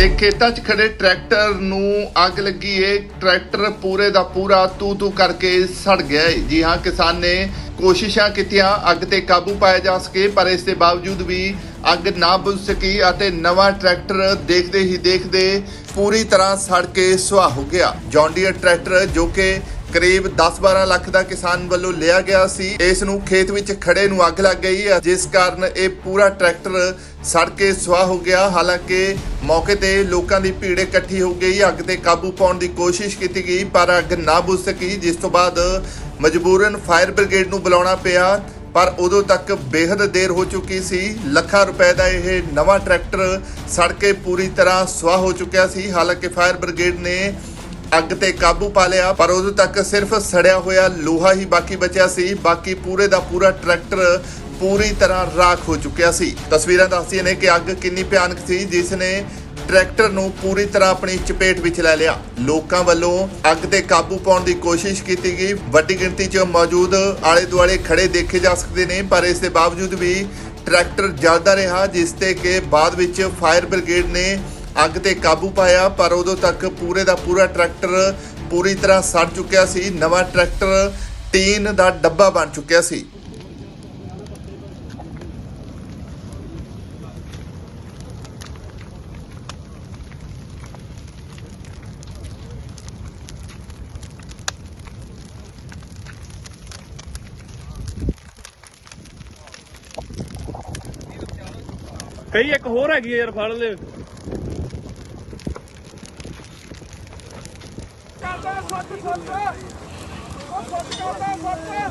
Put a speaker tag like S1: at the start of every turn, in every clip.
S1: ਤੇ ਖੇਤਾਂ 'ਚ ਖੜੇ ਟਰੈਕਟਰ ਨੂੰ ਅੱਗ ਲੱਗੀ ਏ। ਟਰੈਕਟਰ ਪੂਰੇ ਦਾ ਪੂਰਾ ਤੂ ਤੂ ਕਰਕੇ ਸੜ ਗਿਆ ਏ। ਜੀ ਹਾਂ, ਕਿਸਾਨ ਨੇ ਕੋਸ਼ਿਸ਼ਾਂ ਕੀਤੀਆਂ ਅੱਗ ਤੇ ਕਾਬੂ ਪਾਇਆ ਜਾ ਸਕੇ, ਪਰ ਇਸ ਦੇ ਬਾਵਜੂਦ ਵੀ ਅੱਗ ਨਾ ਬੁਝ ਸਕੀ ਅਤੇ ਨਵਾਂ ਟਰੈਕਟਰ ਦੇਖਦੇ ਹੀ ਦੇਖਦੇ ਪੂਰੀ ਤਰ੍ਹਾਂ ਸੜ ਕੇ ਸੁਆਹ ਹੋ ਗਿਆ। ਜੌਂਡੀਅਰ ਟਰੈਕਟਰ ਜੋ ਕਿ ਕਰੀਬ 10-12 ਲੱਖ ਦਾ ਕਿਸਾਨ ਵੱਲੋਂ ਲਿਆ ਗਿਆ ਸੀ। ਇਸ ਨੂੰ ਖੇਤ ਵਿੱਚ ਖੜੇ ਨੂੰ ਅੱਗ ਲੱਗ ਗਈ ਹੈ, ਜਿਸ ਕਾਰਨ ਇਹ ਪੂਰਾ ਟਰੈਕਟਰ ਸੜ ਕੇ ਸੁਆਹ ਹੋ ਗਿਆ। ਹਾਲਾਂਕਿ ਮੌਕੇ ਤੇ ਲੋਕਾਂ ਦੀ ਭੀੜ ਇਕੱਠੀ ਹੋ ਗਈ। ਅੱਗ ਤੇ ਕਾਬੂ ਪਾਉਣ ਦੀ ਕੋਸ਼ਿਸ਼ ਕੀਤੀ ਗਈ ਪਰ ਅੱਗ ਨਾ ਬੁਝ ਸਕੀ। ਜਿਸ ਤੋਂ ਬਾਅਦ ਮਜਬੂਰਨ ਫਾਇਰ ਬ੍ਰਿਗੇਡ ਨੂੰ ਬੁਲਾਉਣਾ ਪਿਆ ਪਰ ਉਦੋਂ ਤੱਕ ਬੇਹੱਦ ਦੇਰ ਹੋ ਚੁੱਕੀ ਸੀ। ਲੱਖਾਂ ਰੁਪਏ ਦਾ ਇਹ ਨਵਾਂ ਟਰੈਕਟਰ ਸੜ ਕੇ ਪੂਰੀ ਤਰ੍ਹਾਂ ਸੁਆਹ ਹੋ ਚੁੱਕਿਆ ਸੀ। ਹਾਲਾਂਕਿ ਫਾਇਰ ਬ੍ਰਿਗੇਡ ਨੇ ਅੱਗ ਤੇ ਕਾਬੂ ਪਾ ਲਿਆ, ਪਰ ਉਦੋਂ ਤੱਕ ਸਿਰਫ ਸੜਿਆ ਹੋਇਆ ਲੋਹਾ ਹੀ ਬਾਕੀ ਬਚਿਆ ਸੀ। ਬਾਕੀ ਪੂਰੇ ਦਾ ਪੂਰਾ ਟਰੈਕਟਰ ਪੂਰੀ ਤਰ੍ਹਾਂ ਰਾਖ ਹੋ ਚੁੱਕਿਆ ਸੀ। ਤਸਵੀਰਾਂ ਦੱਸਦੀਆਂ ਨੇ ਕਿ ਅੱਗ ਕਿੰਨੀ ਭਿਆਨਕ ਸੀ, ਜਿਸ ਨੇ ਟਰੈਕਟਰ ਨੂੰ ਪੂਰੀ ਤਰ੍ਹਾਂ ਆਪਣੀ ਚਪੇਟ ਵਿੱਚ ਲੈ ਲਿਆ। ਲੋਕਾਂ ਵੱਲੋਂ ਅੱਗ ਤੇ ਕਾਬੂ ਪਾਉਣ ਦੀ ਕੋਸ਼ਿਸ਼ ਕੀਤੀ ਗਈ। ਵੱਡੀ ਗਿਣਤੀ 'ਚ ਮੌਜੂਦ ਆਲੇ ਦੁਆਲੇ ਖੜੇ ਦੇਖੇ ਜਾ ਸਕਦੇ ਨੇ, ਪਰ ਇਸ ਦੇ ਬਾਵਜੂਦ ਵੀ ਟਰੈਕਟਰ ਜਲਦਾ ਰਿਹਾ, ਜਿਸ ਤੇ ਕਿ ਬਾਅਦ ਵਿੱਚ ਫਾਇਰ ਬ੍ਰਿਗੇਡ ਨੇ ਅੱਗ ਤੇ ਕਾਬੂ ਪਾਇਆ, ਪਰ ਉਦੋਂ ਤੱਕ ਪੂਰੇ ਦਾ ਪੂਰਾ ਟਰੈਕਟਰ ਪੂਰੀ ਤਰ੍ਹਾਂ ਸੜ ਚੁੱਕਿਆ ਸੀ। ਨਵਾਂ ਟਰੈਕਟਰ ਟੀਨ ਦਾ ਡੱਬਾ ਬਣ ਚੁੱਕਿਆ ਸੀ।
S2: ਕਈ ਇੱਕ ਹੋਰ ਹੈਗੀ ਆ ਯਾਰ ਫੜ ਲੈ।
S3: ਗਾਂ ਸੱਚ ਸੱਚ ਉਹ ਸੱਚ ਕਰਦਾ ਸੱਚ ਆਇਆ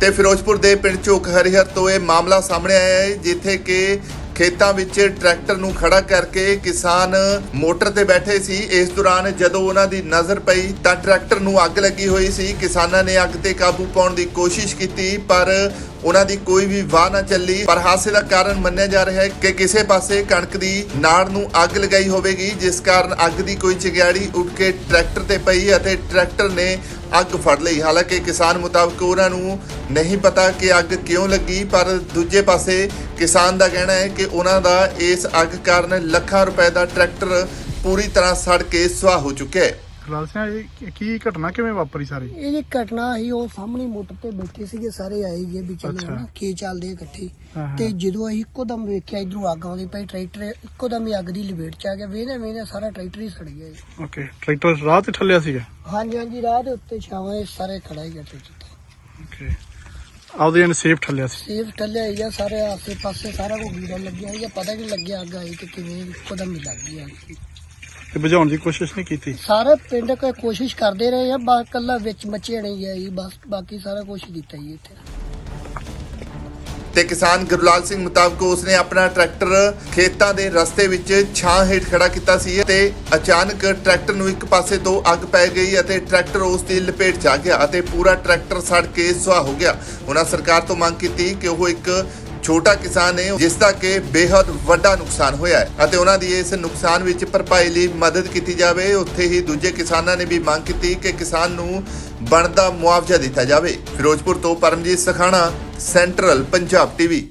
S1: ਤੇ ਫਿਰੋਜ਼ਪੁਰ ਦੇ ਪਿੰਡ ਝੋਕ ਹਰੀਹਰ ਤੋਂ ਇਹ ਮਾਮਲਾ ਸਾਹਮਣੇ ਆਇਆ ਹੈ, ਜਿੱਥੇ ਕਿ ਖੇਤਾਂ ਵਿੱਚ ਟਰੈਕਟਰ ਨੂੰ ਖੜਾ ਕਰਕੇ ਕਿਸਾਨ ਮੋਟਰ ਤੇ ਬੈਠੇ ਸੀ। ਇਸ ਦੌਰਾਨ ਜਦੋਂ ਉਹਨਾਂ ਦੀ ਨਜ਼ਰ ਪਈ ਤਾਂ ਟਰੈਕਟਰ ਨੂੰ ਅੱਗ ਲੱਗੀ ਹੋਈ ਸੀ। ਕਿਸਾਨਾਂ ਨੇ ਅੱਗ ਤੇ ਕਾਬੂ ਪਾਉਣ ਦੀ ਕੋਸ਼ਿਸ਼ ਕੀਤੀ, ਪਰ ਉਹਨਾਂ ਦੀ ਕੋਈ ਵੀ ਵਾਹ ਨਾ ਚੱਲੀ। ਪਰ ਹਾਦਸੇ ਦਾ ਕਾਰਨ ਮੰਨਿਆ ਜਾ ਰਿਹਾ ਹੈ ਕਿ ਕਿਸੇ ਪਾਸੇ ਕਣਕ ਦੀ ਨਾੜ ਨੂੰ ਅੱਗ ਲਗਾਈ ਹੋਵੇਗੀ, ਜਿਸ ਕਾਰਨ ਅੱਗ ਦੀ ਕੋਈ ਚਿਗਿਆੜੀ ਉੱਡ ਕੇ ਟਰੈਕਟਰ ਤੇ ਪਈ ਅਤੇ ਟਰੈਕਟਰ ਨੇ ਅੱਗ ਫੜ ਲਈ। ਹਾਲਾਂਕਿ ਕਿਸਾਨ ਮੁਤਾਬਕ ਉਹਨਾਂ ਨੂੰ ਨਹੀਂ ਪਤਾ ਕਿ ਅੱਗ ਕਿਉਂ ਲੱਗੀ, ਪਰ ਦੂਜੇ ਪਾਸੇ ਕਿਸਾਨ ਦਾ ਕਹਿਣਾ ਹੈ ਕਿ ਉਹਨਾਂ ਦਾ ਇਸ ਅੱਗ ਕਾਰਨ ਲੱਖਾਂ ਰੁਪਏ ਦਾ ਟਰੈਕਟਰ ਪੂਰੀ ਤਰ੍ਹਾਂ ਸੜ ਕੇ ਸੁਆਹ ਹੋ ਚੁੱਕਿਆ ਹੈ।
S4: ਲਾਲ ਸਿੰਘ ਇਹ ਕੀ- ਕੀ ਘਟਨਾ ਕਿਵੇਂ ਵਾਪਰੀ ਸਾਰੀ?
S5: ਇਹ ਜੀ ਘਟਨਾ ਸੀ ਉਹ ਸਾਹਮਣੇ ਮੋਟਰ ਤੇ ਬੈਠੇ ਸੀਗੇ ਸਾਰੇ ਆਏ ਗਏ ਵੀ ਚਲੋ
S4: ਅੱਛਾ।
S5: ਹਨਾ ਕੀ ਚੱਲਦੇ ਆ ਇਕੱਠੇ।
S4: ਹਾਂ, ਹਾਂ।
S5: ਤੇ ਜਦੋਂ ਅਸੀਂ ਇੱਕੋ ਦਮ ਵੇਖਿਆ ਇਧਰੋਂ ਅੱਗ ਆਉਂਦੀ ਪਈ ਟਰੈਕਟਰ ਇੱਕੋ ਦਮ ਹੀ ਅੱਗ ਦੀ ਲਪੇਟ ਚ ਆ ਗਿਆ ਵੇਨੇ ਵੇਨੇ ਸਾਰਾ ਟਰੈਕਟਰ ਹੀ ਸੜ ਗਿਆ ਜੀ।
S4: ਓਕੇ ਟਰੈਕਟਰ ਰਾਹ ਤੇ ਠੱਲਿਆ ਸੀਗਾ?
S5: ਹਾਂਜੀ ਹਾਂਜੀ ਰਾਹ ਦੇ ਉੱਤੇ ਛਾਵਾਂ ਇਹ ਸਾਰੇ ਖੜਾ ਹੀ ਗਿਆ ਟਰੈਕਟਰ
S4: ਓਕੇ ਆਪਦੇ ਜਨ ਸੇਫ ਠੱਲਿਆ ਸੀ?
S5: ਸੇਫ ਠੱਲਿਆ ਹੀ ਆ ਸਾਰੇ ਆਸੇ ਪਾਸੇ ਸਾਰਾ ਕੁਝ ਗੀੜਾ ਲੱਗਿਆ ਇਹ ਪਤਾ ਨਹੀਂ ਲੱਗਿਆ ਅੱਗ ਆਈ ਤੇ ਕਿਵੇਂ ਇੱਕੋ ਦਮ ਹੀ ਲੱਗ ਗਈ ਅੱਗ
S4: ਤੇ ਬੁਝਾਉਣ ਦੀ ਕੋਸ਼ਿਸ਼ ਨਹੀਂ ਕੀਤੀ?
S5: ਸਾਰੇ ਪਿੰਡ ਕੋਈ ਕੋਸ਼ਿਸ਼ ਕਰਦੇ ਰਹੇ ਆ ਬਸ ਕੱਲਾ ਵਿੱਚ ਮੱਚੇ ਨਹੀਂ ਗਿਆ ਜੀ ਬਸ ਬਾਕੀ ਸਾਰਾ ਕੁਝ ਕੀਤਾ ਜੀ ਇੱਥੇ।
S1: ਤੇ ਕਿਸਾਨ ਗੁਰਲਾਲ ਸਿੰਘ ਮੁਤਾਬਕ ਉਸਨੇ ਆਪਣਾ ਟਰੈਕਟਰ ਖੇਤਾਂ ਦੇ ਰਸਤੇ ਵਿੱਚ ਛਾਂ ਹੇਠ ਖੜਾ ਕੀਤਾ ਸੀ ਤੇ ਅਚਾਨਕ ਟਰੈਕਟਰ ਨੂੰ ਇੱਕ ਪਾਸੇ ਤੋਂ ਅੱਗ ਪੈ ਗਈ ਅਤੇ ਟਰੈਕਟਰ ਉਸ ਦੀ ਲਪੇਟ 'ਚ ਆ ਗਿਆ ਅਤੇ ਪੂਰਾ ਟਰੈਕਟਰ ਸੜ ਕੇ ਸੁਆਹ ਹੋ ਗਿਆ। ਉਹਨਾਂ ਸਰਕਾਰ ਤੋਂ ਮੰਗ ਕੀਤੀ ਕਿ ਉਹ ਇੱਕ ਛੋਟਾ ਕਿਸਾਨ ਹੈ ਜਿਸ ਦਾ ਕਿ ਬੇहद ਵੱਡਾ ਨੁਕਸਾਨ ਹੋਇਆ ਹੈ ਅਤੇ ਉਹਨਾਂ ਦੀ ਇਸ ਨੁਕਸਾਨ ਵਿੱਚ ਭਰਪਾਈ ਲਈ ਮਦਦ ਕੀਤੀ ਜਾਵੇ, ਉੱਥੇ ਹੀ ਦੂਜੇ ਕਿਸਾਨਾਂ ਨੇ ਵੀ ਮੰਗ ਕੀਤੀ ਕਿ ਕਿਸਾਨ ਨੂੰ ਬਣਦਾ ਮੁਆਵਜ਼ਾ ਦਿੱਤਾ ਜਾਵੇ। ਫਿਰੋਜ਼ਪੁਰ ਤੋਂ ਪਰਮਜੀਤ ਸਖਾਣਾ, ਸੈਂਟਰਲ ਪੰਜਾਬ ਟੀਵੀ।